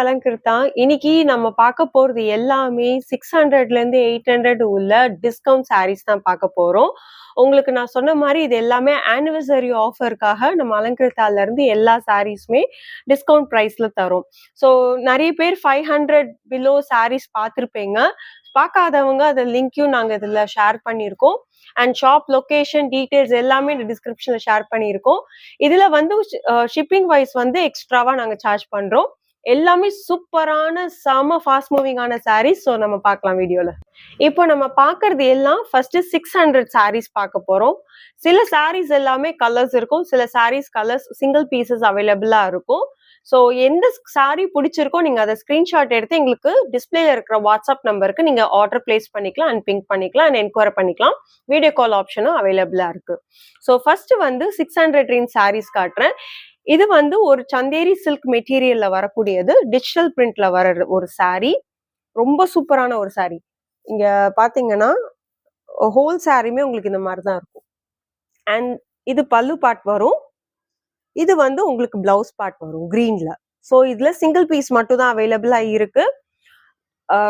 அலங்கிருத்தா இன்னைக்கு நம்ம பார்க்க போறது எல்லாமே சிக்ஸ் ஹண்ட்ரட்ல இருந்து எயிட் ஹண்ட்ரட் உள்ள டிஸ்கவுண்ட் சாரீஸ் தான் பார்க்க போறோம். உங்களுக்கு நான் சொன்ன மாதிரி இது எல்லாமே ஆனிவர்சரி ஆஃபருக்காக நம்ம அலங்கிருத்தால இருந்து எல்லா சாரீஸுமே டிஸ்கவுண்ட் ப்ரைஸ்ல தரும். ஸோ நிறைய பேர் ஃபைவ் ஹண்ட்ரட் பிலோ சாரீஸ் பார்த்துருப்பீங்க. பார்க்காதவங்க அதை லிங்க்கையும் நாங்கள் இதில் ஷேர் பண்ணியிருக்கோம். அண்ட் ஷாப் லொகேஷன் டீட்டெயில்ஸ் எல்லாமே இந்த டிஸ்கிரிப்ஷனில் ஷேர் பண்ணியிருக்கோம். இதில் வந்து ஷிப்பிங் வைஸ் வந்து எக்ஸ்ட்ராவாக நாங்கள் சார்ஜ் பண்ணுறோம் எல்லாமே சூப்பரான செம ஃபாஸ்ட் மூவிங்கான சாரீஸ் ஸோ நம்ம பார்க்கலாம் வீடியோவில் இப்போ நம்ம பார்க்கறது எல்லாம் ஃபர்ஸ்ட் சிக்ஸ் ஹண்ட்ரட் சாரீஸ் பார்க்க போறோம். சில சாரீஸ் எல்லாமே கலர்ஸ் இருக்கும். சில சாரீஸ் கலர்ஸ் சிங்கிள் பீசஸ் அவைலபிளா இருக்கும். ஸோ எந்த சாரீ பிடிச்சிருக்கோ நீங்கள் அதை ஸ்க்ரீன்ஷாட் எடுத்து எங்களுக்கு டிஸ்பிளேல இருக்கிற வாட்ஸ்அப் நம்பருக்கு நீங்கள் ஆர்டர் பிளேஸ் பண்ணிக்கலாம் அண்ட் பிங்க் பண்ணிக்கலாம் அண்ட் என்கொயரி பண்ணிக்கலாம். வீடியோ கால் ஆப்ஷனும் அவைலபிளாக இருக்கு. ஸோ ஃபர்ஸ்ட் வந்து சிக்ஸ் ஹண்ட்ரட் ரேஞ்ச் சாரீஸ் காட்டுறேன். இது வந்து ஒரு சந்தேரி சில்க் மெட்டீரியல்ல வரக்கூடியது. டிஜிட்டல் பிரிண்ட்ல வர ஒரு சாரீ ரொம்ப சூப்பரான ஒரு சாரீ இங்க பாத்தீங்கன்னா ஹோல் சாரியுமே உங்களுக்கு இந்த மாதிரி தான் இருக்கும். அண்ட் இது பல்லு பார்ட் வரும். இது வந்து உங்களுக்கு பிளவுஸ் பார்ட் வரும் கிரீன்ல ஸோ இதுல சிங்கிள் பீஸ் மட்டும் தான் அவைலபிளா இருக்கு.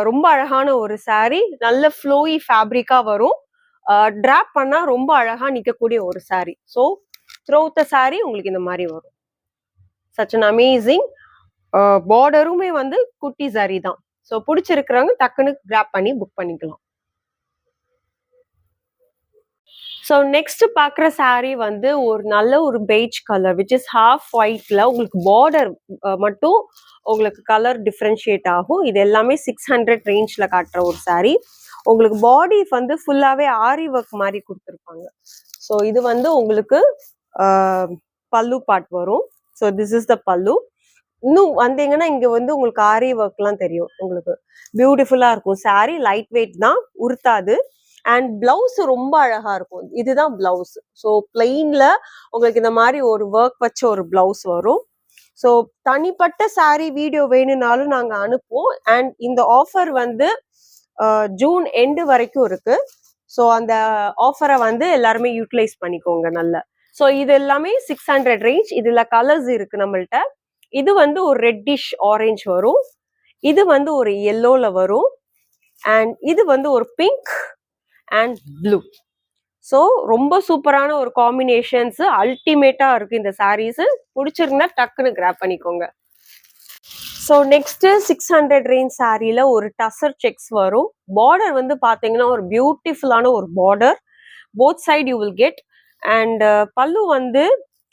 ரொம்ப அழகான ஒரு சாரீ நல்ல ஃப்ளோயி ஃபேப்ரிக்கா வரும். ட்ராப் பண்ணா ரொம்ப அழகா நிக்கக்கூடிய ஒரு saree so through the saree உங்களுக்கு இந்த மாதிரி வரும். சச் அன் அமேசிங் பார்டருமே வந்து குட்டி சாரி தான். ஸோ பிடிச்சிருக்கிறவங்க டக்குன்னு கிராப் பண்ணி புக் பண்ணிக்கலாம். ஸோ நெக்ஸ்ட் பார்க்குற சாரீ வந்து ஒரு நல்ல ஒரு beige colour which is half ஒயிட்ல உங்களுக்கு பார்டர் மட்டும் உங்களுக்கு கலர் டிஃப்ரென்ஷியேட் ஆகும். இது எல்லாமே சிக்ஸ் ஹண்ட்ரட் ரேஞ்சில் காட்டுற ஒரு சாரீ உங்களுக்கு பாடி வந்து ஃபுல்லாகவே ஆரி ஒர்க் மாதிரி கொடுத்துருப்பாங்க. ஸோ இது வந்து உங்களுக்கு பல்லு பாட் வரும். ஸோ திஸ் இஸ் த பல்லு இன்னும் வந்தீங்கன்னா இங்க வந்து உங்களுக்கு ஆரி ஒர்க்லாம் தெரியும் உங்களுக்கு. பியூட்டிஃபுல்லா இருக்கும். சாரி லைட் வெயிட் தான் உருத்தாது அண்ட் பிளவுஸ் ரொம்ப அழகா இருக்கும். இதுதான் பிளவுஸ் ஸோ பிளெயின்ல உங்களுக்கு இந்த மாதிரி ஒரு ஒர்க் வச்ச ஒரு பிளவுஸ் வரும். ஸோ தனிப்பட்ட சாரி வீடியோ வேணும்னாலும் நாங்கள் அனுப்புவோம். அண்ட் இந்த ஆஃபர் வந்து ஜூன் எண்டு வரைக்கும் இருக்கு. ஸோ அந்த ஆஃபரை வந்து எல்லாருமே யூட்டிலைஸ் பண்ணிக்கோங்க நல்ல. ஸோ இது எல்லாமே சிக்ஸ் ஹண்ட்ரட் ரேஞ்ச் இதுல கலர்ஸ் இருக்கு நம்மள்ட்ட. இது வந்து ஒரு ரெட்டிஷ் ஆரஞ்ச் வரும். இது வந்து ஒரு எல்லோல வரும். அண்ட் இது வந்து ஒரு பிங்க் அண்ட் ப்ளூ ஸோ ரொம்ப சூப்பரான ஒரு காம்பினேஷன்ஸ் அல்டிமேட்டா இருக்கு இந்த சாரீஸ் பிடிச்சிருந்தா டக்குன்னு கிராப் பண்ணிக்கோங்க. So next six hundred range சாரியில ஒரு டசர் செக்ஸ் வரும். பார்டர் வந்து பாத்தீங்கன்னா ஒரு பியூட்டிஃபுல்லான ஒரு border both side you will get and uh, pallu வந்து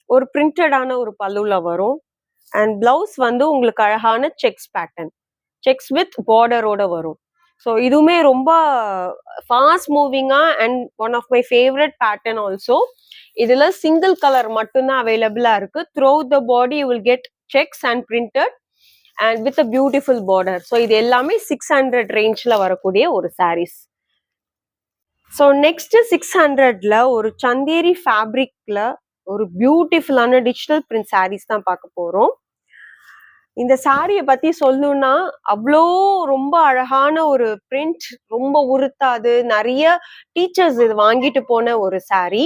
ஒரு பிரிண்டடான ஒரு பல்லுல வரும். அண்ட் பிளவுஸ் வந்து உங்களுக்கு அழகான செக்ஸ் பேட்டர்ன் செக்ஸ் வித் பார்டரோட வரும். ஸோ இதுவுமே ரொம்ப fast மூவிங்கா and one of my favourite pattern also இதுல சிங்கிள் கலர் மட்டும்தான் அவைலபிளா இருக்கு. Through the body you will get checks and printed and with a beautiful border so இது எல்லாமே சிக்ஸ் ஹண்ட்ரட் ரேஞ்ச்ல வரக்கூடிய ஒரு சாரீஸ் ஸோ நெக்ஸ்ட் சிக்ஸ் ஹண்ட்ரட்ல ஒரு சந்தேரி ஃபேப்ரிக்ல ஒரு பியூட்டிஃபுல்லான டிஜிட்டல் பிரிண்ட் சாரீஸ் தான் பார்க்க போகிறோம் இந்த சாரியை பத்தி சொல்லணும்னா அவ்வளோ ரொம்ப அழகான ஒரு பிரிண்ட் ரொம்ப உறுத்தாது நிறைய டீச்சர்ஸ் இது வாங்கிட்டு போன ஒரு சாரி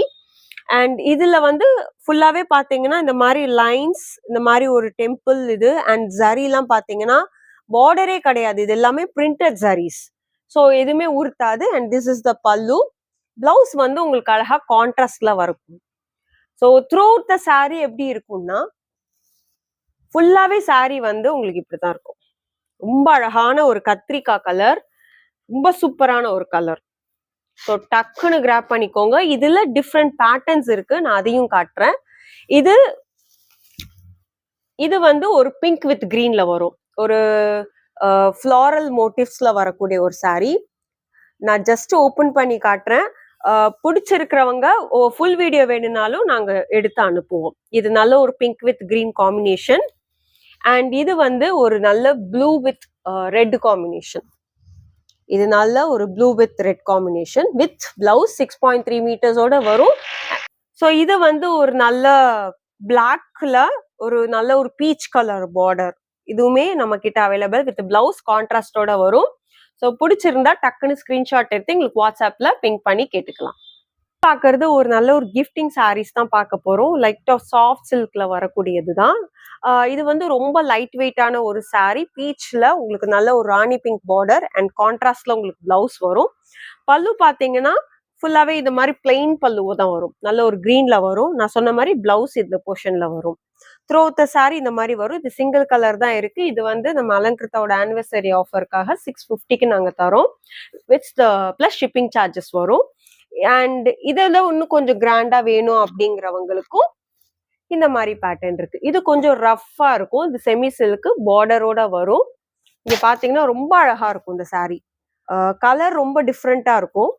அண்ட் இதுல வந்து ஃபுல்லாவே பாத்தீங்கன்னா இந்த மாதிரி லைன்ஸ் இந்த மாதிரி ஒரு டெம்பிள் இது அண்ட் ஜரிலாம் பாத்தீங்கன்னா பார்டரே கிடையாது. இது எல்லாமே பிரிண்டட் ஜரீஸ் ஸோ எதுவுமே உறுத்தாது and this is the pallu blouse வந்து உங்களுக்கு அழகா கான்ட்ராஸ்ட்ல வரும் ஸோ த்ரூ த சாரி எப்படி இருக்கும்னா ஃபுல்லாவே சாரி வந்து உங்களுக்கு இப்படிதான் இருக்கும். ரொம்ப அழகான ஒரு கத்திரிக்காய் கலர் ரொம்ப சூப்பரான ஒரு கலர் ஸோ டக்குன்னு கிராப் பண்ணிக்கோங்க. இதுல டிஃப்ரெண்ட் பேட்டர்ன்ஸ் இருக்கு. நான் அதையும் காட்டுறேன். இது இது வந்து ஒரு பிங்க் வித் கிரீன்ல வரும். ஒரு ஃப்ளாரல் மோட்டிவ்ஸ்ல வரக்கூடிய ஒரு சாரீ நான் ஜஸ்ட் ஓப்பன் பண்ணி காட்டுறேன். பிடிச்சிருக்கிறவங்க ஃபுல் வீடியோ வேணும்னாலும் நாங்கள் எடுத்து அனுப்புவோம். இது நல்ல ஒரு pink with green combination and இது வந்து ஒரு நல்ல ப்ளூ வித் ரெட் காம்பினேஷன் இது நல்ல ஒரு blue with red combination with blouse six point three மீட்டர்ஸோட வரும். ஸோ இது வந்து ஒரு நல்ல பிளாக்ல ஒரு நல்ல ஒரு பீச் கலர் பார்டர் இதுவுமே நம்ம கிட்ட அவைலபிள் வித் பிளவுஸ் கான்ட்ராஸ்டோட வரும். ஸோ பிடிச்சிருந்தா டக்குன்னு ஸ்கிரீன்ஷாட் எடுத்து எங்களுக்கு வாட்ஸ்அப்ல பிங்க் பண்ணி கேட்டுக்கலாம். பார்க்கறது ஒரு நல்ல ஒரு கிஃப்டிங் சாரீஸ் தான் பார்க்க போறோம். லைட் ஆஃப் சாஃப்ட் சில்க்ல வரக்கூடியது தான் இது வந்து ரொம்ப லைட் வெயிட்டான ஒரு சாரீ பீச்ல உங்களுக்கு நல்ல ஒரு ராணி பிங்க் பார்டர் அண்ட் கான்ட்ராஸ்ட்ல உங்களுக்கு பிளவுஸ் வரும். பல்லு பார்த்தீங்கன்னா ஃபுல்லாகவே இந்த மாதிரி பிளெயின் பல்லுவோ தான் வரும். நல்ல ஒரு க்ரீனில் வரும். நான் சொன்ன மாதிரி பிளவுஸ் இந்த போர்ஷனில் வரும். த்ரோ த saree இந்த மாதிரி வரும். இது சிங்கிள் கலர் தான் இருக்கு. இது வந்து நம்ம அலங்கிருத்தாவோட ஆனிவர்சரி ஆஃபருக்காக சிக்ஸ் ஃபிஃப்டிக்கு நாங்கள் தரோம். With the plus shipping charges வரும். அண்ட் இதில் இன்னும் கொஞ்சம் கிராண்டாக வேணும் அப்படிங்கிறவங்களுக்கும் இந்த மாதிரி பேட்டர்ன் இருக்கு. இது கொஞ்சம் ரஃப்பா இருக்கும். இது செமி சில்க்கு பார்டரோட வரும். இங்க பாத்தீங்கன்னா ரொம்ப அழகா இருக்கும் இந்த saree. கலர் ரொம்ப டிஃப்ரெண்டா இருக்கும்.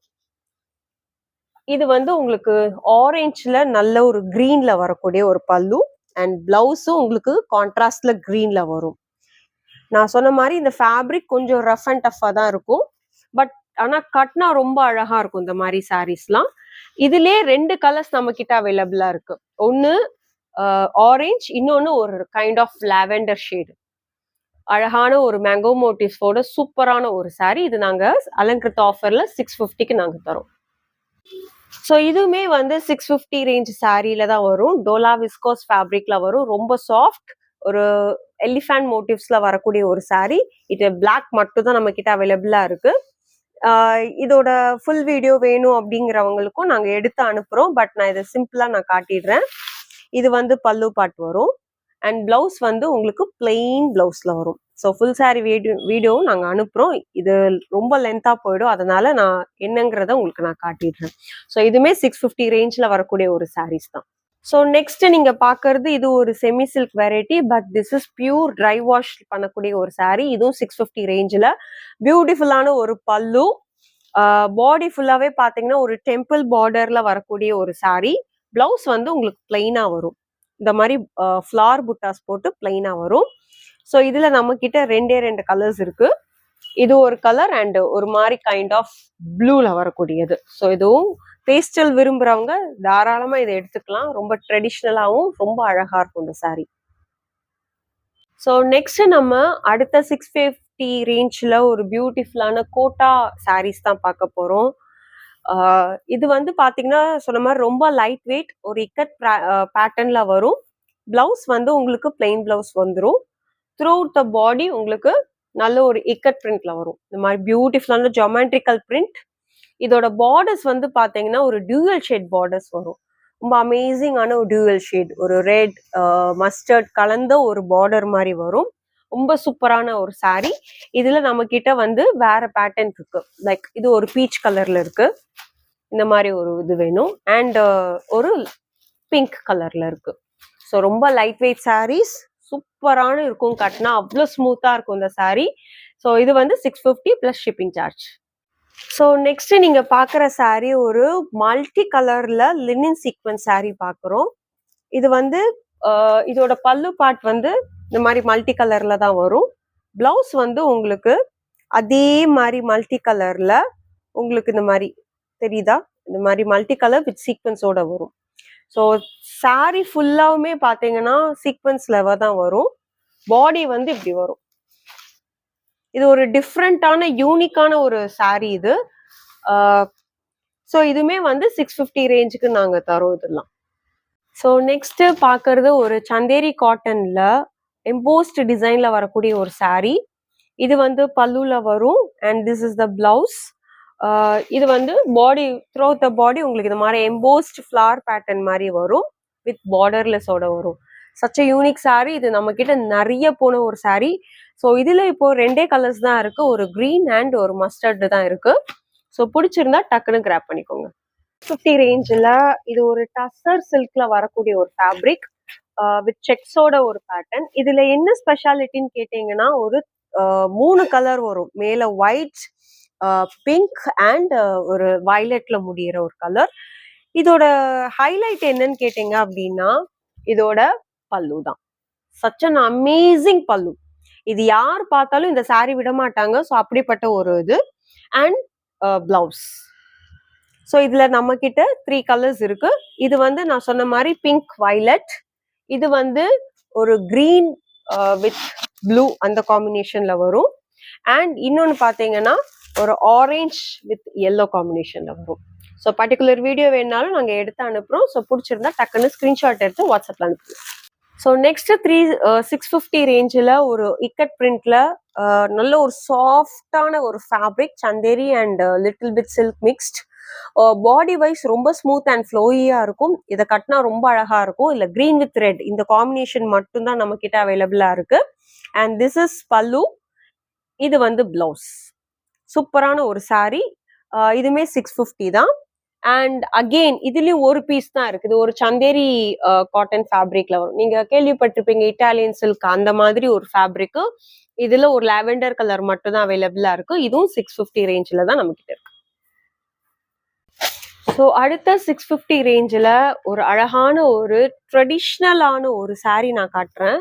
இது வந்து உங்களுக்கு ஆரஞ்சில் நல்ல ஒரு க்ரீனில் வரக்கூடிய ஒரு பல்லு அண்ட் பிளவுஸும் உங்களுக்கு கான்ட்ராஸ்ட்ல க்ரீனில் வரும். நான் சொன்ன மாதிரி இந்த ஃபேப்ரிக் கொஞ்சம் ரஃப் அண்ட் டஃப்பாக தான் இருக்கும். பட் ஆனால் கட்னா ரொம்ப அழகா இருக்கும் இந்த மாதிரி சாரீஸ்லாம் இதுலயே ரெண்டு கலர்ஸ் நம்ம கிட்ட அவைலபிளா இருக்கு ஒன்று ஆரஞ்ச் இன்னொன்று ஒரு கைண்ட் ஆஃப் லாவெண்டர் ஷேடு அழகான ஒரு மேங்கோ மோட்டிவ்ஸோட சூப்பரான ஒரு saree. இது நாங்கள் அலங்கிருத்த ஆஃபரில் சிக்ஸ் ஃபிஃப்டிக்கு நாங்கள் தரோம். ஸோ இதுவுமே வந்து சிக்ஸ் ஃபிஃப்டி ரேஞ்ச் சாரியில தான் வரும். டோலா விஸ்கோஸ் ஃபேப்ரிக்ல வரும். ரொம்ப சாஃப்ட் ஒரு எலிஃபேண்ட் மோட்டிவ்ஸ்ல வரக்கூடிய ஒரு சாரி இது பிளாக் மட்டும் தான் நம்ம கிட்ட அவைலபிளா இருக்கு இதோட ஃபுல் வீடியோ வேணும் அப்படிங்கிறவங்களுக்கும் நாங்கள் எடுத்து அனுப்புகிறோம் பட் நான் இதை சிம்பிளாக நான் காட்டிடுறேன். இது வந்து பல்லு பாட் வரும். அண்ட் பிளவுஸ் வந்து உங்களுக்கு பிளெயின் ப்ளவுஸில் வரும். ஸோ ஃபுல் சாரி வீடியோ வீடியோவும் நாங்கள் அனுப்புகிறோம் இது ரொம்ப லென்த்தாக போயிடும். அதனால நான் என்னங்கிறத உங்களுக்கு நான் காட்டிடுறேன். ஸோ இதுவுமே சிக்ஸ் ஃபிஃப்டி ரேஞ்சில் வரக்கூடிய ஒரு சாரீஸ் தான். ஸோ நெக்ஸ்ட் நீங்க பார்க்கறது இது ஒரு semi silk variety but this is pure dry wash பண்ணக்கூடிய ஒரு சாரீ இதுவும் சிக்ஸ் ஃபிஃப்டி ரேஞ்சில் பியூட்டிஃபுல்லான ஒரு பல்லு. பாடி ஃபுல்லாவே பாத்தீங்கன்னா ஒரு டெம்பிள் பார்டர்ல வரக்கூடிய ஒரு சாரீ பிளவுஸ் வந்து உங்களுக்கு பிளெயினாக வரும். இந்த மாதிரி ஃப்ளார் புட்டாஸ் போட்டு பிளெயினாக வரும். ஸோ இதுல நம்ம கிட்ட ரெண்டே ரெண்டு கலர்ஸ் இருக்கு. இது ஒரு கலர் அண்ட் ஒரு மாதிரி கைண்ட் ஆஃப் ப்ளூல வரக்கூடியது. ஸோ இதுவும் பேஸ்டல் விரும்புறவங்க தாராளமா இதை எடுத்துக்கலாம். ரொம்ப ட்ரெடிஷ்னலாகவும் ரொம்ப அழகா இருக்கும் இந்த saree. ஸோ நெக்ஸ்ட் நம்ம அடுத்த சிக்ஸ் ஃபிஃப்டி ரேஞ்சில் ஒரு பியூட்டிஃபுல்லான கோட்டா சாரீஸ் தான் பார்க்க போகிறோம் இது வந்து பார்த்தீங்கன்னா சொன்ன மாதிரி ரொம்ப லைட் வெயிட் ஒரு இக்கட் பேட்டர்னில் வரும். ப்ளவுஸ் வந்து உங்களுக்கு பிளெயின் ப்ளவுஸ் வந்துடும் த்ரூ த பாடி உங்களுக்கு நல்ல ஒரு இக்கட் பிரிண்ட்ல வரும். இந்த மாதிரி பியூட்டிஃபுல்லான ஜொமெட்ரிக்கல் பிரிண்ட் இதோட பார்டர்ஸ் வந்து பார்த்தீங்கன்னா ஒரு டியூவல் ஷேட் பார்டர்ஸ் வரும். ரொம்ப அமேசிங்கான ஒரு டியூவல் ஷேட் ஒரு ரெட் மஸ்டர்ட் கலந்த ஒரு பார்டர் மாதிரி வரும். ரொம்ப சூப்பரான ஒரு saree. இதுல நம்ம கிட்ட வந்து வேற பேட்டர்ன் இருக்கு. லைக் இது ஒரு பீச் கலர்ல இருக்கு. இந்த மாதிரி ஒரு இது வேணும். அண்ட் ஒரு பிங்க் கலர்ல இருக்கு. ஸோ ரொம்ப லைட் வெயிட் சாரீஸ் சூப்பரான இருக்கும். கட்டினா அவ்வளோ ஸ்மூத்தாக இருக்கும் இந்த சாரீ ஸோ இது வந்து six fifty plus shipping charge so next நீங்க பார்க்குற சாரீ ஒரு மல்டி கலர்ல லினின் சீக்வன்ஸ் சாரீ பார்க்குறோம் இது வந்து இதோட பல்லு பார்ட் வந்து இந்த மாதிரி மல்டி கலர்ல தான் வரும். பிளவுஸ் வந்து உங்களுக்கு அதே மாதிரி மல்டி கலர்ல உங்களுக்கு இந்த மாதிரி தெரியுதா? இந்த மாதிரி மல்டி கலர் வித் சீக்வன்ஸோட வரும். ஸோ சாரி ஃபுல்லாவுமே பார்த்தீங்கன்னா லெவல் தான் வரும். பாடி வந்து இப்படி வரும். இது ஒரு டிஃப்ரெண்டான யூனிக்கான ஒரு சாரி இது. ஸோ இதுவுமே வந்து சிக்ஸ் ஃபிஃப்டி ரேஞ்சுக்கு நாங்கள் தரோம் இதெல்லாம். ஸோ நெக்ஸ்ட் பார்க்கறது ஒரு சந்தேரி காட்டன்ல எம்போஸ்ட் டிசைன்ல வரக்கூடிய ஒரு saree. இது வந்து பல்லுல வரும் and this is the blouse இது வந்து பாடி த்ரோ த பாடி உங்களுக்கு இது மாதிரி எம்போஸ்ட் ஃப்ளார் பேட்டர்ன் மாதிரி வரும். வித் பார்டர்லெஸோட வரும். சச்ச யூனிக் சாரீ இது நம்ம கிட்ட நிறைய போன ஒரு சாரீ ஸோ இதுல இப்போ ரெண்டே கலர்ஸ் தான் இருக்கு. ஒரு க்ரீன் அண்ட் ஒரு மஸ்டர்டு தான் இருக்கு. ஸோ பிடிச்சிருந்தா டக்குன்னு கிராப் பண்ணிக்கோங்க. ஃபிஃப்டி ரேஞ்சில் இது ஒரு டசர் சில்க்ல வரக்கூடிய ஒரு ஃபேப்ரிக் வித் செக்ஸோட ஒரு பேட்டர்ன் இதுல என்ன ஸ்பெஷாலிட்டின்னு கேட்டீங்கன்னா ஒரு மூணு கலர் வரும். மேல ஒயிட் பிங்க் அண்ட் ஒரு வயலட்ல முடியிற ஒரு கலர் இதோட ஹைலைட் என்னன்னு கேட்டீங்க அப்படின்னா இதோட பல்லு தான். சச் அன் அமேசிங் பல்லு. இது யார் பார்த்தாலும் இந்த சாரி விட மாட்டாங்க. ஸோ அப்படிப்பட்ட ஒரு இது. அண்ட் பிளவுஸ் ஸோ இதில் நம்ம கிட்ட த்ரீ கலர்ஸ் இருக்கு. இது வந்து நான் சொன்ன மாதிரி பிங்க் வயலட் இது வந்து ஒரு கிரீன் வித் ப்ளூ அந்த காம்பினேஷன்ல வரும். அண்ட் இன்னொன்று பார்த்தீங்கன்னா ஒரு ஆரஞ்ச் வித் எல்லோ காம்பினேஷன்ல வரும். ஸோ பர்டிகுலர் வீடியோ வேணாலும் நாங்கள் எடுத்து அனுப்புகிறோம் ஸோ பிடிச்சிருந்தா டக்குன்னு ஸ்க்ரீன்ஷாட் எடுத்து வாட்ஸ்அப்பில் அனுப்புவோம் so next three six fifty ரேஞ்சில் ஒரு இக்கட் பிரிண்ட்ல uh, நல்ல ஒரு சாஃப்டான ஒரு fabric Chanderi and little bit silk mixed body wise ரொம்ப ஸ்மூத் அண்ட் ஃப்ளோயியா இருக்கும். இதை கட்டினா ரொம்ப அழகா இருக்கும். இல்லை கிரீன் வித் ரெட் இந்த காம்பினேஷன் மட்டும்தான் நம்ம கிட்ட அவைலபிளா இருக்கு. அண்ட் திஸ் இஸ் பல்லு. இது வந்து பிளவுஸ் சூப்பரான ஒரு saree. இதுவுமே இதுமே சிக்ஸ் ஃபிஃப்டி தான். அண்ட் அகெயின் இதுலயும் ஒரு பீஸ் தான் இருக்குது. ஒரு சந்தேரி காட்டன் ஃபேப்ரிக்ல வரும். நீங்க கேள்விப்பட்டிருப்பீங்க இட்டாலியன் சில்க் அந்த மாதிரி ஒரு ஃபேப்ரிக் இதுல ஒரு லாவெண்டர் கலர் மட்டும் தான் அவைலபிளா இருக்கு. இதுவும் சிக்ஸ் ஃபிஃப்டி ரேஞ்சில் தான் நம்ம கிட்ட இருக்கு. ஸோ அடுத்த சிக்ஸ் ஃபிஃப்டி ரேஞ்சில் ஒரு அழகான ஒரு ட்ரெடிஷ்னலான ஒரு saree நான் காட்டுறேன்.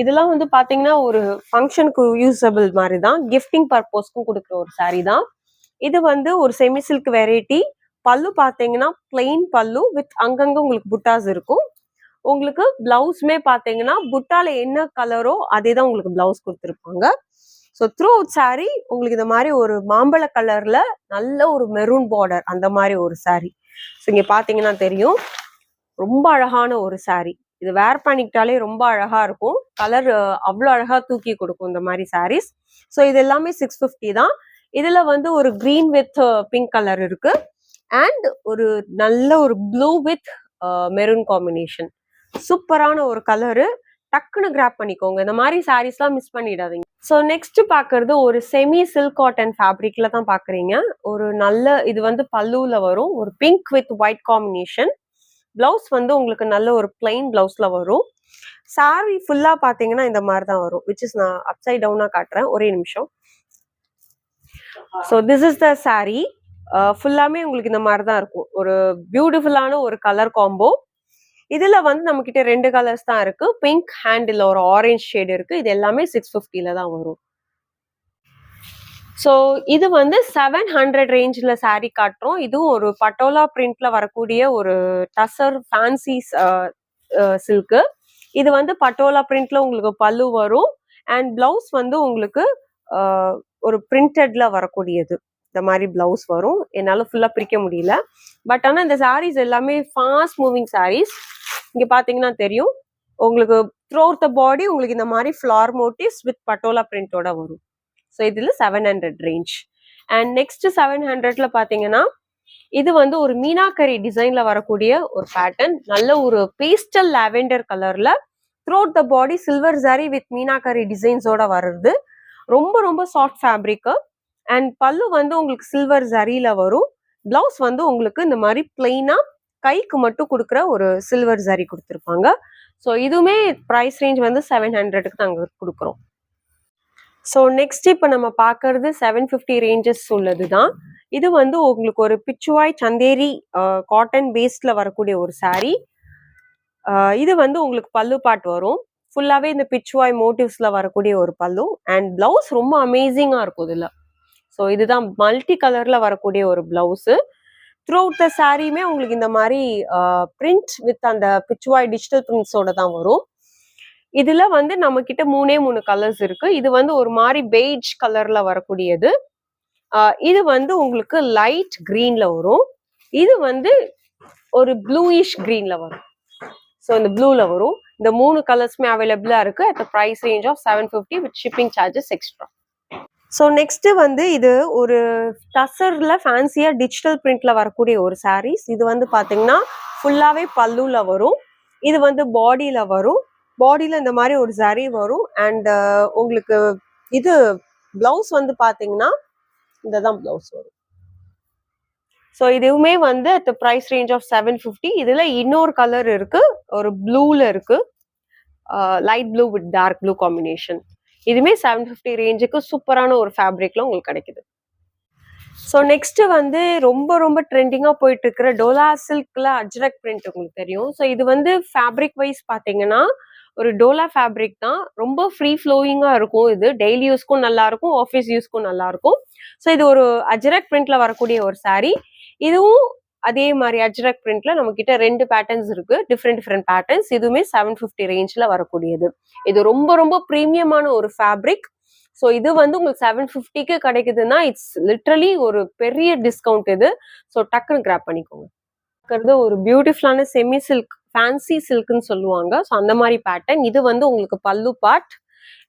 இதெல்லாம் வந்து பாத்தீங்கன்னா ஒரு ஃபங்க்ஷனுக்கு யூஸபிள் மாதிரி தான் கிஃப்டிங் பர்பஸ்க்கும் கொடுக்குற ஒரு சாரீ தான். இது வந்து ஒரு செமி சில்க் வெரைட்டி பல்லு பார்த்தீங்கன்னா பிளெயின் பல்லு வித் அங்கங்க உங்களுக்கு புட்டாஸ் இருக்கும். உங்களுக்கு பிளவுஸ்மே பார்த்தீங்கன்னா புட்டால என்ன கலரோ அதே தான் உங்களுக்கு பிளவுஸ் கொடுத்துருப்பாங்க. ஸோ த்ரூ அவுட் saree உங்களுக்கு இந்த மாதிரி ஒரு மாம்பழ கலர்ல நல்ல ஒரு மெரூன் பார்டர் அந்த மாதிரி ஒரு saree. ஸோ இங்க பாத்தீங்கன்னா தெரியும். ரொம்ப அழகான ஒரு saree. இது வேர் பண்ணிக்கிட்டாலே ரொம்ப அழகா இருக்கும். கலர் அவ்வளோ அழகா தூக்கி கொடுக்கும் இந்த மாதிரி சாரீஸ் ஸோ இது எல்லாமே சிக்ஸ் ஃபிஃப்டி தான். இதுல வந்து ஒரு க்ரீன் வித் பிங்க் கலர் இருக்கு. அண்ட் ஒரு நல்ல ஒரு ப்ளூ வித் மெரூன் காம்பினேஷன் சூப்பரான ஒரு கலரு டக்குன்னு கிராப் பண்ணிக்கோங்க. இந்த மாதிரி சாரீஸ்லாம் மிஸ் பண்ணிடாதீங்க. ஸோ நெக்ஸ்ட் பார்க்கறது ஒரு செமி சில்க் காட்டன் ஃபேப்ரிக்ல தான் பார்க்குறீங்க ஒரு நல்ல இது வந்து பல்லுவில் வரும். ஒரு pink with white combination blouse வந்து உங்களுக்கு நல்ல ஒரு பிளைன் பிளவுஸ்ல வரும். சாரி ஃபுல்லா பார்த்தீங்கன்னா இந்த மாதிரி தான் வரும் விச் இஸ் நான் அப்சைட் டவுனாக காட்டுறேன். ஒரே நிமிஷம். So this is the saree ஃபுல்லாமே உங்களுக்கு இந்த மாதிரி தான் இருக்கும். ஒரு பியூட்டிஃபுல்லான ஒரு கலர் காம்போ இதுல வந்து நம்ம கிட்ட ரெண்டு கலர்ஸ் தான் இருக்கு. பிங்க் ஹேண்டில் ஒரு ஆரஞ்சு ஷேட் இருக்கு. இது எல்லாமே சிக்ஸ் ஃபிஃப்டில தான் வரும். ஸோ இது வந்து செவன் ஹண்ட்ரட் ரேஞ்சில் saree காட்டுறோம். இதுவும் ஒரு பட்டோலா பிரிண்ட்ல வரக்கூடிய ஒரு டசர் ஃபேன்சி சில்க்கு இது வந்து பட்டோலா பிரிண்ட்ல உங்களுக்கு பல்லு வரும். அண்ட் பிளவுஸ் வந்து உங்களுக்கு uh, ஒரு பிரிண்டட்ல வரக்கூடியது. இந்த மாதிரி பிளவுஸ் வரும். என்னால் ஃபுல்லாக பிரிக்க முடியல. பட் ஆனால் இந்த சாரீஸ் எல்லாமே ஃபாஸ்ட் மூவிங் சாரீஸ் இங்கே பார்த்தீங்கன்னா தெரியும். உங்களுக்கு த்ரோ த பாடி உங்களுக்கு இந்த மாதிரி ஃப்ளார் மோட்டிவ்ஸ் வித் பட்டோலா பிரிண்டோட வரும். ஸோ இதில் seven hundred range and next seven ஹண்ட்ரட்ல பார்த்தீங்கன்னா இது வந்து ஒரு மீனாக்கரி டிசைன்ல வரக்கூடிய ஒரு பேட்டர்ன் நல்ல ஒரு பேஸ்டல் லாவெண்டர் கலர்ல throughout the body silver saree with meenakari டிசைன்ஸோட வருது ரொம்ப ரொம்ப சாஃப்ட் ஃபேப்ரிக்கு அண்ட் பல்லு வந்து உங்களுக்கு சில்வர் ஜரியில வரும். பிளவுஸ் வந்து உங்களுக்கு இந்த மாதிரி பிளெயினா கைக்கு மட்டும் கொடுக்குற ஒரு சில்வர் ஜரி கொடுத்துருப்பாங்க. ஸோ இதுவுமே ப்ரைஸ் ரேஞ்ச் வந்து செவன் ஹண்ட்ரடுக்கு நாங்கள் கொடுக்குறோம். ஸோ நெக்ஸ்ட் இப்போ நம்ம பார்க்கறது செவன் ஃபிஃப்டி ரேஞ்சஸ் உள்ளது தான் இது வந்து உங்களுக்கு ஒரு பிச்சுவாய் சந்தேரி காட்டன் பேஸ்டில் வரக்கூடிய ஒரு சாரீ இது வந்து உங்களுக்கு பல்லு பாட் வரும். ஃபுல்லாகவே இந்த பிச்சுவாய் மோட்டிவ்ஸில் வரக்கூடிய ஒரு பல்லு. அண்ட் ப்ளவுஸ் ரொம்ப அமேசிங்காக இருக்கும் இதில். ஸோ இதுதான் மல்டி கலரில் வரக்கூடிய ஒரு ப்ளவுஸு த்ரூ அவுட் த சாரியுமே உங்களுக்கு இந்த மாதிரி பிரிண்ட் வித் அந்த பிச்சுவாய் டிஜிட்டல் பிரிண்ட்ஸோட தான் வரும். இதுல வந்து நம்ம கிட்ட மூணே மூணு கலர்ஸ் இருக்கு. இது வந்து ஒரு மாதிரி பெய்ஜ் கலர்ல வரக்கூடியது. இது வந்து உங்களுக்கு லைட் கிரீன்ல வரும். இது வந்து ஒரு ப்ளூயிஷ் கிரீன்ல வரும். ஸோ இந்த ப்ளூல வரும். இந்த மூணு கலர்ஸ்மே அவைலபிளா இருக்கு. At price range of seven fifty with shipping charges extra so next வந்து இது ஒரு டசர்ல ஃபேன்சியா டிஜிட்டல் பிரிண்ட்ல வரக்கூடிய ஒரு சாரீஸ் இது வந்து பாத்தீங்கன்னா ஃபுல்லாவே பல்லுல வரும். இது வந்து பாடியில வரும். பாடியில் இந்த மாதிரி ஒரு ஜரி வரும். அண்ட் uh, உங்களுக்கு இது பிளவுஸ் வந்து பார்த்தீங்கன்னா இந்த தான் பிளவுஸ் வரும். ஸோ இதுவுமே வந்து at price range of seven fifty இதில் இன்னொரு கலர் இருக்கு. ஒரு ப்ளூவில் இருக்கு. Light blue with dark blue combination இதுவுமே செவன் ஃபிஃப்டி ரேஞ்சுக்கு சூப்பரான ஒரு ஃபேப்ரிக்ல உங்களுக்கு கிடைக்குது. ஸோ நெக்ஸ்ட் வந்து ரொம்ப ரொம்ப ட்ரெண்டிங்காக போயிட்டு இருக்கிற டோலா சில்க்ல அஜ்ரக் பிரிண்ட் உங்களுக்கு தெரியும். ஸோ இது வந்து ஃபேப்ரிக் வைஸ் பார்த்தீங்கன்னா ஒரு டோலா ஃபேப்ரிக் தான் ரொம்ப ஃப்ரீ ஃப்ளோயிங்காக இருக்கும் இது. டெய்லி யூஸ்க்கும் நல்லா இருக்கும் ஆஃபீஸ் யூஸ்க்கும் நல்லா இருக்கும். ஸோ இது ஒரு அஜரக் பிரிண்ட்ல வரக்கூடிய ஒரு சாரீ இதுவும் அதே மாதிரி அஜ்ரக் பிரிண்ட்ல நம்ம கிட்ட ரெண்டு பேட்டர்ன்ஸ் இருக்கு. டிஃப்ரெண்ட் டிஃப்ரெண்ட் பேட்டர்ன்ஸ் இதுவுமே செவன் ஃபிஃப்டி ரேஞ்ச்ல வரக்கூடியது. இது ரொம்ப ரொம்ப ப்ரீமியமான ஒரு ஃபேப்ரிக் ஸோ இது வந்து உங்களுக்கு செவன் ஃபிஃப்டிக்கு கிடைக்குதுன்னா இட்ஸ் லிட்ரலி ஒரு பெரிய டிஸ்கவுண்ட் இது. ஸோ டக்குன்னு கிராப் பண்ணிக்கோங்க. ஒரு பியூட்டிஃபுல்லான செமி சில்க் ஃபேன்சி சில்க்குன்னு சொல்லுவாங்க. ஸோ அந்த மாதிரி பேட்டர்ன் இது வந்து உங்களுக்கு பல்லு பார்ட்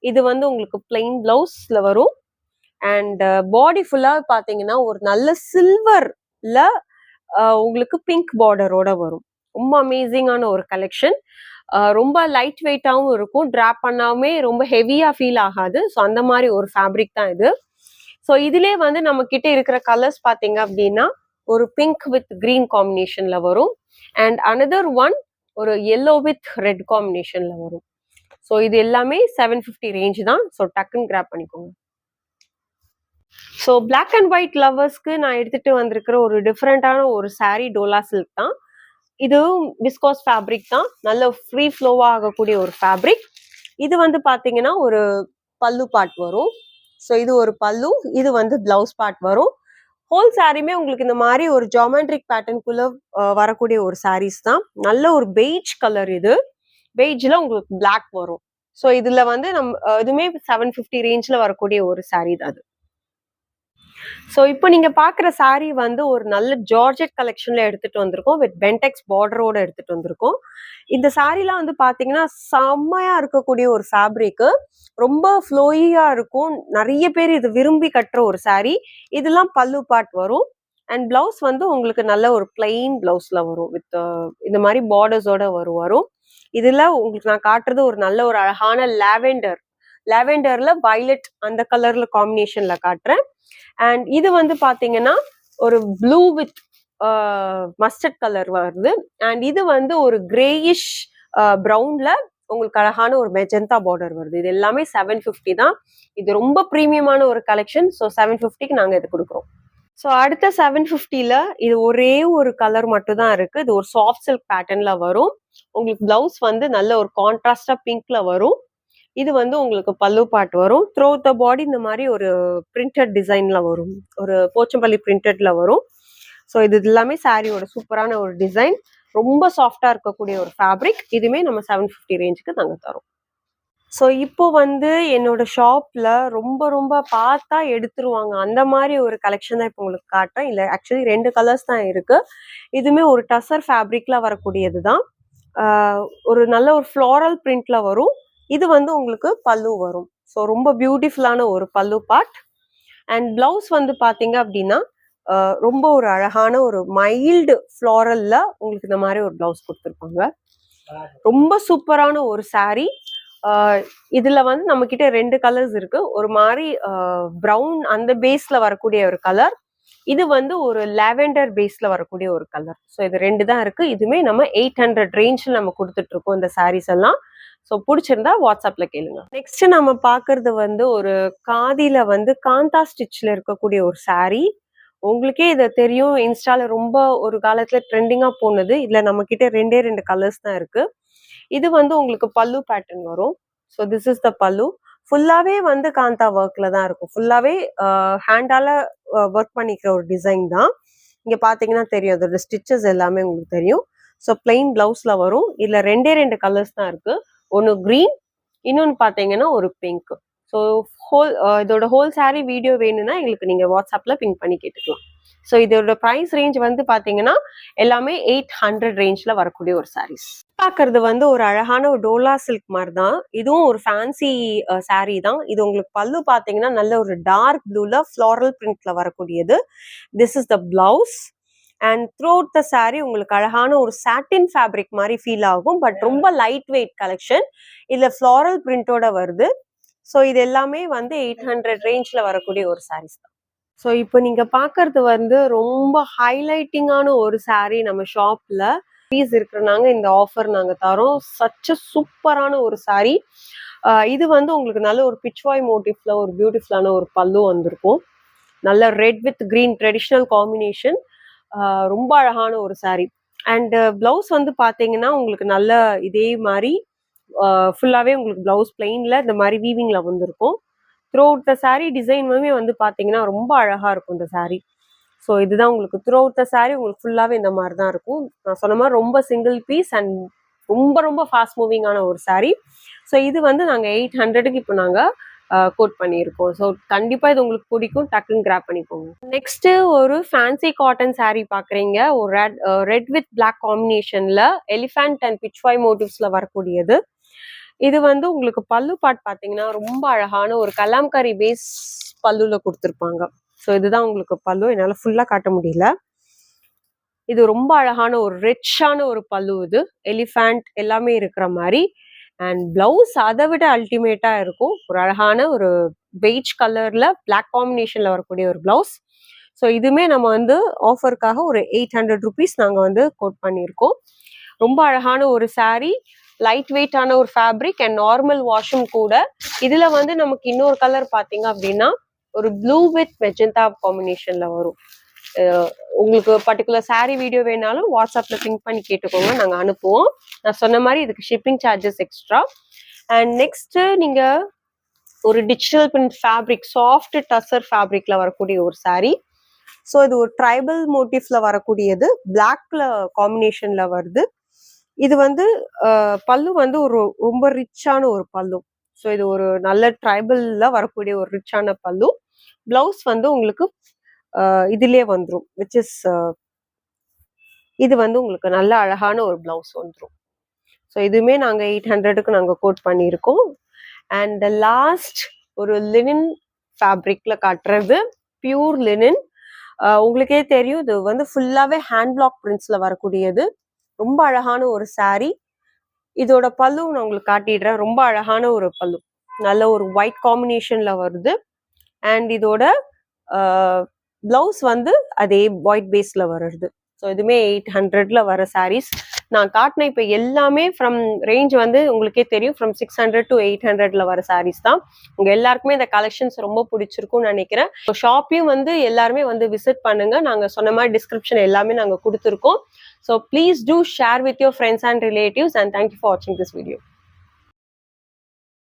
இது வந்து உங்களுக்கு பிளெயின் பிளவுஸில் வரும். அண்ட் பாடி ஃபுல்லாக பார்த்தீங்கன்னா ஒரு நல்ல சில்வரில் உங்களுக்கு பிங்க் பார்டரோட வரும். ரொம்ப அமேசிங்கான ஒரு கலெக்ஷன் ரொம்ப லைட் வெயிட்டாகவும் இருக்கும். ட்ராப் பண்ணாமே ரொம்ப ஹெவியாக ஃபீல் ஆகாது. ஸோ அந்த மாதிரி ஒரு ஃபேப்ரிக் தான் இது. ஸோ இதுலேயே வந்து நம்ம கிட்ட இருக்கிற கலர்ஸ் பார்த்தீங்க அப்படின்னா ஒரு பிங்க் வித் கிரீன் காம்பினேஷன்ல வரும். அண்ட் அனதர் ஒன் ஒரு எல்லோ வித் ரெட் காம்பினேஷன்ல வரும். ஸோ இது எல்லாமே செவன் ஃபிஃப்டி ரேஞ்ச் தான். ஸோ டக்குன்னு கிராப் பண்ணிக்கோங்க. ஸோ பிளாக் அண்ட் ஒயிட் லவ்வர்ஸ்க்கு நான் எடுத்துட்டு வந்திருக்கிற ஒரு டிஃப்ரெண்டான ஒரு சாரீ டோலா சில்க் தான். இதுவும் விஸ்காஸ் ஃபேப்ரிக் தான். நல்ல ஃப்ரீ ஃப்ளோவாக ஆகக்கூடிய ஒரு ஃபேப்ரிக் இது வந்து பார்த்தீங்கன்னா ஒரு பல்லு பார்ட் வரும். ஸோ இது ஒரு பல்லு இது வந்து பிளவுஸ் பார்ட் வரும். ஹோல் சாரியுமே உங்களுக்கு இந்த மாதிரி ஒரு ஜாமெண்ட்ரிக் பேட்டர்னுக்குள்ள வரக்கூடிய ஒரு சாரீஸ் தான். நல்ல ஒரு பெய்ஜ் கலர் இது. பெய்ஜில் உங்களுக்கு பிளாக் வரும். ஸோ இதுல வந்து நம்ம இதுவுமே செவன் ஃபிஃப்டி ரேஞ்சில் வரக்கூடிய ஒரு சாரீ தான் அது. ஸோ இப்போ நீங்கள் பார்க்குற சாரீ வந்து ஒரு நல்ல ஜார்ஜெட் கலெக்ஷனில் எடுத்துகிட்டு வந்திருக்கோம். வித் பென்டெக்ஸ் பார்டரோடு எடுத்துட்டு வந்திருக்கோம். இந்த சாரீலாம் வந்து பார்த்தீங்கன்னா செம்மையாக இருக்கக்கூடிய ஒரு ஃபேப்ரிக்கு ரொம்ப ஃப்ளோயியா இருக்கும். நிறைய பேர் இது விரும்பி கட்டுற ஒரு சாரீ இதெல்லாம் பல்லு பாட் வரும். அண்ட் பிளவுஸ் வந்து உங்களுக்கு நல்ல ஒரு பிளெயின் ப்ளவுஸில் வரும். வித் இந்த மாதிரி பார்டர்ஸோட வரும் வரும். இதில் உங்களுக்கு நான் காட்டுறது ஒரு நல்ல ஒரு அழகான லாவெண்டர் லெவெண்டர்ல வயலட் அந்த கலர்ல காம்பினேஷன்ல காட்டுறேன். அண்ட் இது வந்து பாத்தீங்கன்னா ஒரு ப்ளூ வித் மஸ்டர்ட் கலர் வருது. அண்ட் இது வந்து ஒரு கிரேயிஷ் ப்ரௌன்ல உங்களுக்கு அழகான ஒரு மெஜந்தா பார்டர் வருது. இது எல்லாமே செவன் ஃபிஃப்டி தான். இது ரொம்ப ப்ரீமியமான ஒரு கலெக்ஷன் ஸோ செவன் ஃபிஃப்டிக்கு நாங்கள் இது கொடுக்குறோம். ஸோ அடுத்த செவன் ஃபிஃப்டியில் இது ஒரே ஒரு கலர் மட்டும் தான் இருக்குது இது ஒரு சாஃப்ட் சில்க் பேட்டர்னில் வரும். உங்களுக்கு பிளவுஸ் வந்து நல்ல ஒரு கான்ட்ராஸ்டாக பிங்க்ல வரும். இது வந்து உங்களுக்கு பல்லு பாட் வரும். த்ரோ த பாடி இந்த மாதிரி ஒரு பிரிண்டட் டிசைன்ல வரும். ஒரு போச்சம்பள்ளி பிரிண்டட்ல வரும். ஸோ இது எல்லாமே சாரியோட சூப்பரான ஒரு டிசைன் ரொம்ப சாஃப்டா இருக்கக்கூடிய ஒரு ஃபேப்ரிக் இதுவுமே நம்ம செவன் ஃபிஃப்டி ரேஞ்சுக்கு நாங்கள் தரோம். ஸோ இப்போ வந்து என்னோட ஷாப்ல ரொம்ப ரொம்ப பார்த்தா எடுத்துருவாங்க. அந்த மாதிரி ஒரு கலெக்ஷன் தான் இப்போ உங்களுக்கு காட்டுறேன். இல்லை ஆக்சுவலி ரெண்டு கலர்ஸ் தான் இருக்கு. இதுவுமே ஒரு டசர் ஃபேப்ரிக்ல வரக்கூடியது தான். ஒரு நல்ல ஒரு ஃப்ளோரல் பிரிண்ட்ல வரும். இது வந்து உங்களுக்கு பல்லு வரும். ஸோ ரொம்ப பியூட்டிஃபுல்லான ஒரு பல்லு பார்ட் அண்ட் பிளவுஸ் வந்து பாத்தீங்க அப்படின்னா ரொம்ப ஒரு அழகான ஒரு மைல்டு ஃப்ளாரல்ல உங்களுக்கு இந்த மாதிரி ஒரு பிளவுஸ் கொடுத்துருப்பாங்க. ரொம்ப சூப்பரான ஒரு சாரீ ஆஹ் இதுல வந்து நம்ம கிட்ட ரெண்டு கலர்ஸ் இருக்கு. ஒரு மாதிரி ப்ரௌன் அந்த பேஸ்ல வரக்கூடிய ஒரு கலர் இது வந்து ஒரு லாவெண்டர் பேஸ்ல வரக்கூடிய ஒரு கலர் ஸோ இது ரெண்டு தான் இருக்கு. இதுவுமே நம்ம எயிட் ஹண்ட்ரட் ரேஞ்சில் நம்ம கொடுத்துட்டு இருக்கோம் இந்த சாரீஸ் எல்லாம். ஸோ பிடிச்சிருந்தா வாட்ஸ்அப்ல கேளுங்க. நெக்ஸ்ட் நம்ம பார்க்கறது வந்து ஒரு காதியில வந்து காந்தா ஸ்டிச்ல இருக்கக்கூடிய ஒரு சாரீ உங்களுக்கே இதை தெரியும். இன்ஸ்டால ரொம்ப ஒரு காலத்துல ட்ரெண்டிங்கா போனது. இதுல நம்ம கிட்ட ரெண்டே ரெண்டு கலர்ஸ் தான் இருக்கு. இது வந்து உங்களுக்கு பல்லு பேட்டர்ன் வரும். ஸோ திஸ் இஸ் த பல்லு. ஃபுல்லாவே வந்து காந்தா ஒர்க்ல தான் இருக்கும். ஃபுல்லாவே ஹேண்டால ஒர்க் பண்ணிக்கிற ஒரு டிசைன் தான். இங்க பாத்தீங்கன்னா தெரியும். அதோட ஸ்டிச்சஸ் எல்லாமே உங்களுக்கு தெரியும். ஸோ பிளெயின் பிளவுஸ்ல வரும். இதுல ரெண்டே ரெண்டு கலர்ஸ் தான் இருக்கு. ஒன்று க்ரீன் இன்னொன்று பார்த்தீங்கன்னா ஒரு பிங்க் ஸோ ஹோல் இதோட ஹோல் saree வீடியோ வேணும்னா எங்களுக்கு நீங்கள் வாட்ஸ்அப்பில் பிங்க் பண்ணி கேட்டுக்கலாம். ஸோ இதோட ப்ரைஸ் ரேஞ்ச் வந்து பார்த்தீங்கன்னா எல்லாமே எயிட் ஹண்ட்ரட் ரேஞ்சில் வரக்கூடிய ஒரு சாரீஸ் பார்க்கறது வந்து ஒரு அழகான ஒரு டோலா சில்க் மாதிரி தான் இதுவும் ஒரு ஃபேன்சி சாரீ தான். இது உங்களுக்கு பல்லு பார்த்தீங்கன்னா நல்ல ஒரு டார்க் ப்ளூல ஃப்ளாரல் பிரிண்ட்ல வரக்கூடியது. This is the blouse and through the saree உங்களுக்கு அழகான ஒரு சாட்டின் ஃபேப்ரிக் மாதிரி ஃபீல் ஆகும். பட் ரொம்ப லைட் வெயிட் கலெக்ஷன் இதுல ஃப்ளாரல் பிரிண்டோட வருது. ஸோ இது எல்லாமே வந்து எயிட் ஹண்ட்ரட் ரேஞ்சில் வரக்கூடிய ஒரு sarees தான். ஸோ இப்போ நீங்க பார்க்கறது வந்து ரொம்ப ஹைலைட்டிங்கான ஒரு saree நம்ம ஷாப்ல பீஸ் இருக்கிறனாங்க இந்த ஆஃபர் நாங்க தரோம். சச்ச சூப்பரான ஒரு ஆஹ் இது வந்து உங்களுக்கு நல்ல ஒரு பிச்வாய் மோட்டிவ்ல ஒரு பியூட்டிஃபுல்லான ஒரு பல்லு வந்திருக்கும். நல்ல red with green traditional combination ரொம்ப அழகான ஒரு saree. அண்ட் பிளவுஸ் வந்து பார்த்தீங்கன்னா உங்களுக்கு நல்ல இதே மாதிரி ஃபுல்லாகவே உங்களுக்கு பிளவுஸ் பிளெயினில் இந்த மாதிரி வீவிங்கில் வந்திருக்கும். த்ரூ அவுட் த சாரீ டிசைனுமே வந்து பார்த்தீங்கன்னா ரொம்ப அழகாக இருக்கும் இந்த சாரீ ஸோ இதுதான் உங்களுக்கு த்ரூ அவுட் த சாரீ உங்களுக்கு ஃபுல்லாகவே இந்த மாதிரி தான் இருக்கும். நான் சொன்ன மாதிரி ரொம்ப சிங்கிள் பீஸ் அண்ட் ரொம்ப ரொம்ப ஃபாஸ்ட் மூவிங்கான ஒரு சாரீ ஸோ இது வந்து நாங்கள் எயிட் ஹண்ட்ரடுக்கு இப்போ நாங்கள் கோட் பண்ணியிருக்கோம். ஸோ கண்டிப்பாக இது உங்களுக்கு பிடிக்கும். டக்குன்னு கிராப் பண்ணிக்கோங்க. நெக்ஸ்ட்டு ஒரு ஃபேன்சி காட்டன் சாரீ பார்க்குறீங்க ஒரு ரெட் ரெட் வித் பிளாக் காம்பினேஷனில் எலிஃபேண்ட் அண்ட் பிச்வாய் மோட்டிவ்ஸில் வரக்கூடியது. இது வந்து உங்களுக்கு பல்லு பாட் பார்த்தீங்கன்னா ரொம்ப அழகான ஒரு கலாம்காரி பேஸ் பல்லுல கொடுத்துருப்பாங்க. ஸோ இதுதான் உங்களுக்கு பல்லு. என்னால் ஃபுல்லாக காட்ட முடியல. இது ரொம்ப அழகான ஒரு ரிச்சான ஒரு பல்லு இது. எலிஃபேண்ட் எல்லாமே இருக்கிற மாதிரி. அண்ட் பிளவுஸ் அதை விட அல்டிமேட்டா இருக்கும். ஒரு அழகான ஒரு பெய்ச் கலர்ல பிளாக் காம்பினேஷன்ல வரக்கூடிய ஒரு பிளவுஸ் ஸோ இதுவுமே நம்ம வந்து ஆஃபருக்காக ஒரு எயிட் ஹண்ட்ரட் ருபீஸ் நாங்கள் வந்து கோட் பண்ணியிருக்கோம். ரொம்ப அழகான ஒரு சாரீ லைட் வெயிட்டான ஒரு ஃபேப்ரிக் அண்ட் நார்மல் வாஷும் கூட. இதில் வந்து நமக்கு இன்னொரு கலர் பார்த்தீங்க அப்படின்னா ஒரு ப்ளூ வித் மெஜந்தா காம்பினேஷன்ல வரும். உங்களுக்கு பர்டிகுலர் சாரீ வீடியோ வேணாலும் வாட்ஸ்அப்பில் பிங்க் பண்ணி கேட்டுக்கோங்க. நாங்கள் அனுப்புவோம். நான் சொன்ன மாதிரி இதுக்கு shipping charges extra and next நீங்கள் ஒரு digital print fabric soft tussar ஃபேப்ரிக்ல வரக்கூடிய ஒரு சாரீ ஸோ இது ஒரு ட்ரைபல் மோட்டிவ்ஸில் வரக்கூடியது. பிளாக்ல காம்பினேஷன்ல வருது. இது வந்து பல்லு வந்து ஒரு ரொம்ப ரிச்சான ஒரு பல்லு. ஸோ இது ஒரு நல்ல ட்ரைபல்ல வரக்கூடிய ஒரு ரிச்சான பல்லு. பிளவுஸ் வந்து உங்களுக்கு இதுலயே வந்துடும் விச் இஸ் இது வந்து உங்களுக்கு நல்ல அழகான ஒரு பிளவுஸ் வந்துடும் ஸோ இதுவுமே நாங்கள் எயிட் ஹண்ட்ரடுக்கு நாங்கள் கோட் பண்ணியிருக்கோம். அண்ட் லாஸ்ட் ஒரு லினின் ஃபேப்ரிக்ல காட்டுறது பியூர் லினின் உங்களுக்கே தெரியும் இது வந்து ஃபுல்லாகவே ஹேண்ட் பிளாக் பிரிண்ட்ஸில் வரக்கூடியது. ரொம்ப அழகான ஒரு saree. இதோட பல்லு நான் உங்களுக்கு காட்டிடுறேன். ரொம்ப அழகான ஒரு பல்லு. நல்ல ஒரு ஒயிட் காம்பினேஷன்ல வருது. அண்ட் இதோட பிளவுஸ் வந்து அதே ஒயிட் பேஸ்ல வருது ஸோ இதுவுமே எயிட் ஹண்ட்ரட்ல வர சாரீஸ் நான் காட்டின இப்போ எல்லாமே ஃப்ரம் ரேஞ்ச் வந்து உங்களுக்கே தெரியும். From six hundred to eight ஹண்ட்ரட்ல வர சாரீஸ் தான். உங்க எல்லாருக்குமே இந்த கலெக்ஷன்ஸ் ரொம்ப பிடிச்சிருக்கும்னு நினைக்கிறேன். ஷாப்பையும் வந்து எல்லாருமே வந்து விசிட் பண்ணுங்க. நாங்கள் சொன்ன மாதிரி டிஸ்கிரிப்ஷன் எல்லாமே நாங்கள் கொடுத்துருக்கோம். So please do share with your friends and relatives and thank you for வாட்சிங் திஸ் வீடியோ